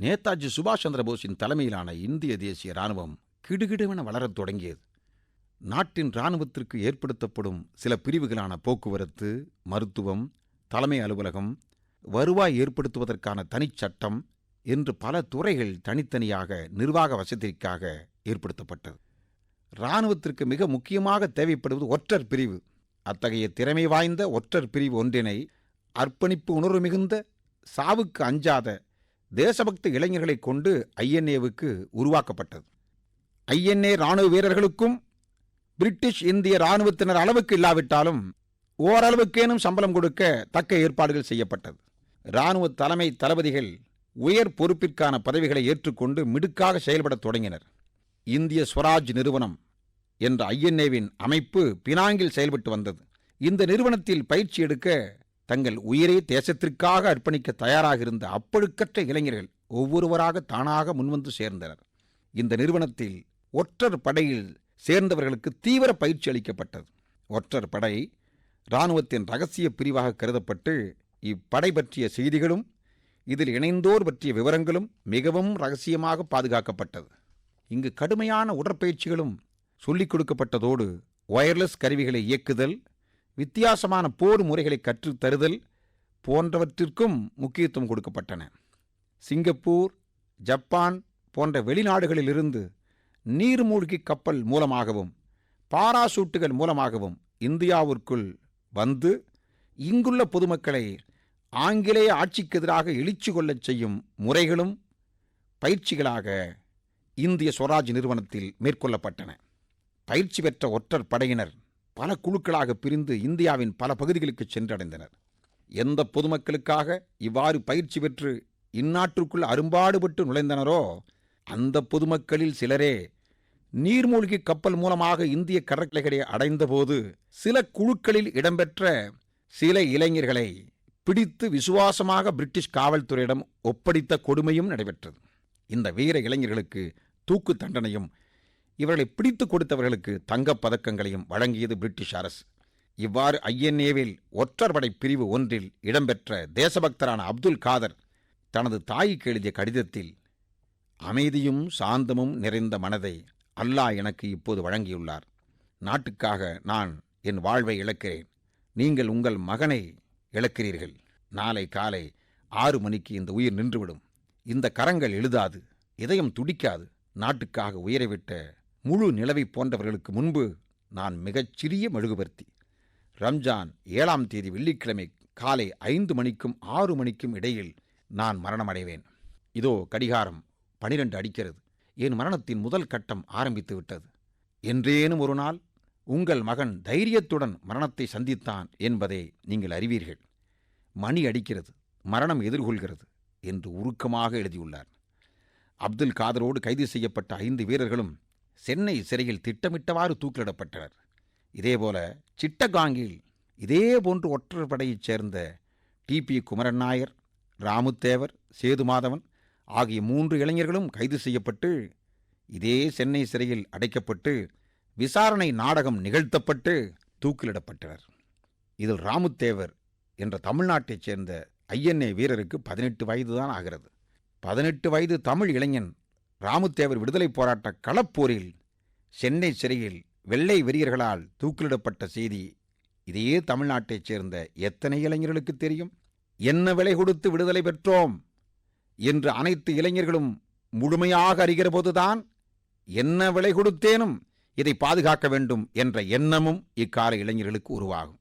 நேதாஜி சுபாஷ் சந்திரபோஸின் தலைமையிலான இந்திய தேசிய ராணுவம் கிடுகிடுவென வளரத் தொடங்கியது. நாட்டின் இராணுவத்திற்கு ஏற்படுத்தப்படும் சில பிரிவுகளான போக்குவரத்து மருத்துவம் தலைமை அலுவலகம் வருவாய் ஏற்படுத்துவதற்கான தனிச்சட்டம் என்று பல துறைகள் தனித்தனியாக நிர்வாக வசதிக்காக ஏற்படுத்தப்பட்டது. இராணுவத்திற்கு மிக முக்கியமாக தேவைப்படுவது ஒற்றர் பிரிவு. அத்தகைய திறமை வாய்ந்த ஒற்றர் பிரிவு ஒன்றினை அர்ப்பணிப்பு உணர்வு மிகுந்த சாவுக்கு அஞ்சாத தேசபக்த இளைஞர்களைக் கொண்டு ஐஎன்ஏவுக்கு உருவாக்கப்பட்டது. ஐஎன்ஏ இராணுவ வீரர்களுக்கும் பிரிட்டிஷ் இந்திய இராணுவத்தினர் அளவுக்கு இல்லாவிட்டாலும் ஓரளவுக்கேனும் சம்பளம் கொடுக்க தக்க ஏற்பாடுகள் செய்யப்பட்டது. இராணுவ தலைமை தளபதிகள் உயர் பொறுப்பிற்கான பதவிகளை ஏற்றுக்கொண்டு மிடுக்காக செயல்படத் தொடங்கினர். இந்திய ஸ்வராஜ் நிறுவனம் என்ற ஐஎன்ஏவின் அமைப்பு பினாங்கில் செயல்பட்டு வந்தது. இந்த நிறுவனத்தில் பயிற்சி எடுக்க தங்கள் உயிரை தேசத்திற்காக அர்ப்பணிக்க தயாராக இருந்த அப்பழுக்கற்ற இளைஞர்கள் ஒவ்வொருவராக தானாக முன்வந்து சேர்ந்தனர். இந்த நிறுவனத்தில் ஒற்றர் படையில் சேர்ந்தவர்களுக்கு தீவிர பயிற்சி அளிக்கப்பட்டது. ஒற்றர் படை இராணுவத்தின் ரகசிய பிரிவாக கருதப்பட்டு இப்படை பற்றிய செய்திகளும் இதில் இணைந்தோர் பற்றிய விவரங்களும் மிகவும் ரகசியமாக பாதுகாக்கப்பட்டது. இங்கு கடுமையான உடற்பயிற்சிகளும் சொல்லிக் கொடுக்கப்பட்டதோடு ஒயர்லெஸ் கருவிகளை இயக்குதல் வித்தியாசமான போர் முறைகளை கற்றுத் தருதல் போன்றவற்றிற்கும் முக்கியத்துவம் கொடுக்கப்பட்டன. சிங்கப்பூர் ஜப்பான் போன்ற வெளிநாடுகளிலிருந்து நீர்மூழ்கி கப்பல் மூலமாகவும் பாராசூட்டுகள் மூலமாகவும் இந்தியாவிற்குள் வந்து இங்குள்ள பொதுமக்களை ஆங்கிலேய ஆட்சிக்கு எதிராக எழுச்சி கொள்ளச் செய்யும் முறைகளும் பயிற்சிகளாக இந்திய சுவராஜ் நிறுவனத்தில் மேற்கொள்ளப்பட்டன. பயிற்சி பெற்ற ஒற்றர் படையினர் பல குழுக்களாக பிரிந்து இந்தியாவின் பல பகுதிகளுக்கு சென்றடைந்தனர். எந்த பொதுமக்களுக்காக இவ்வாறு பயிற்சி பெற்று இந்நாட்டுக்குள் அரும்பாடுபட்டு நுழைந்தனரோ அந்த பொதுமக்களில் சிலரே நீர்மூழ்கி கப்பல் மூலமாக இந்திய கடற்கரைகளை அடைந்தபோது சில குழுக்களில் இடம்பெற்ற சில இளைஞர்களை பிடித்து விசுவாசமாக பிரிட்டிஷ் காவல்துறையிடம் ஒப்படைத்த கொடுமையும் நடைபெற்றது. இந்த வீர இளைஞர்களுக்கு தூக்கு தண்டனையும் இவர்களை பிடித்து கொடுத்தவர்களுக்கு தங்கப் பதக்கங்களையும் வழங்கியது பிரிட்டிஷ் அரசு. இவ்வாறு ஐஎன்ஏவில் ஒற்றற்படை பிரிவு ஒன்றில் இடம்பெற்ற தேசபக்தரான அப்துல் காதர் தனது தாய்க்கு எழுதிய கடிதத்தில் அமைதியும் சாந்தமும் நிறைந்த மனதை அல்லாஹ் எனக்கு இப்போது வழங்கியுள்ளார். நாட்டுக்காக நான் என் வாழ்வை இழக்கிறேன். நீங்கள் உங்கள் மகனை இழக்கிறீர்கள். நாளை காலை ஆறு மணிக்கு இந்த உயிர் நின்றுவிடும். இந்த கரங்கள் எழுதாது. இதயம் துடிக்காது. நாட்டுக்காக உயிரை விட்ட முழு நிலவை போன்றவர்களுக்கு முன்பு நான் மிகச் சிறிய மெழுகுபர்த்தி ரம்ஜான் ஏழாம் தேதி வெள்ளிக்கிழமை காலை ஐந்து மணிக்கும் ஆறு மணிக்கும் இடையில் நான் மரணமடைவேன். இதோ கடிகாரம் பனிரெண்டு அடிக்கிறது. என் மரணத்தின் முதல் கட்டம் ஆரம்பித்து விட்டது. என்றேனும் ஒரு நாள் உங்கள் மகன் தைரியத்துடன் மரணத்தை சந்தித்தான் என்பதை நீங்கள் அறிவீர்கள். மணி அடிக்கிறது மரணம் எதிர்கொள்கிறது என்று உருக்கமாக எழுதியுள்ளார். அப்துல் காதரோடு கைது செய்யப்பட்ட ஐந்து வீரர்களும் சென்னை சிறையில் திட்டமிட்டவாறு தூக்கிலிடப்பட்டனர். இதேபோல சிட்டகாங்கில் இதே போன்று ஒற்றர் படையைச் சேர்ந்த டிபி குமரன் நாயர் ராமுத்தேவர் சேதுமாதவன் ஆகிய மூன்று இளைஞர்களும் கைது செய்யப்பட்டு இதே சென்னை சிறையில் அடைக்கப்பட்டு விசாரணை நாடகம் நிகழ்த்தப்பட்டு தூக்கிலிடப்பட்டனர். இதில் ராமுத்தேவர் என்ற தமிழ்நாட்டைச் சேர்ந்த ஐஎன்ஏ வீரருக்கு பதினெட்டு வயதுதான் ஆகிறது. பதினெட்டு வயது தமிழ் இளைஞன் ராமுத்தேவர் விடுதலைப் போராட்ட களப்போரில் சென்னை சிறையில் வெள்ளை வெறியர்களால் தூக்கிலிடப்பட்ட செய்தி இதையே தமிழ்நாட்டைச் சேர்ந்த எத்தனை இளைஞர்களுக்கு தெரியும்? என்ன விலை கொடுத்து விடுதலை பெற்றோம்? என்று அனைத்து இளைஞர்களும் முழுமையாக அறிகிற போதுதான் என்ன விலை கொடுத்தேனும் இதை பாதுகாக்க வேண்டும் என்ற எண்ணமும் இக்கால இளைஞர்களுக்கு உருவாகும்.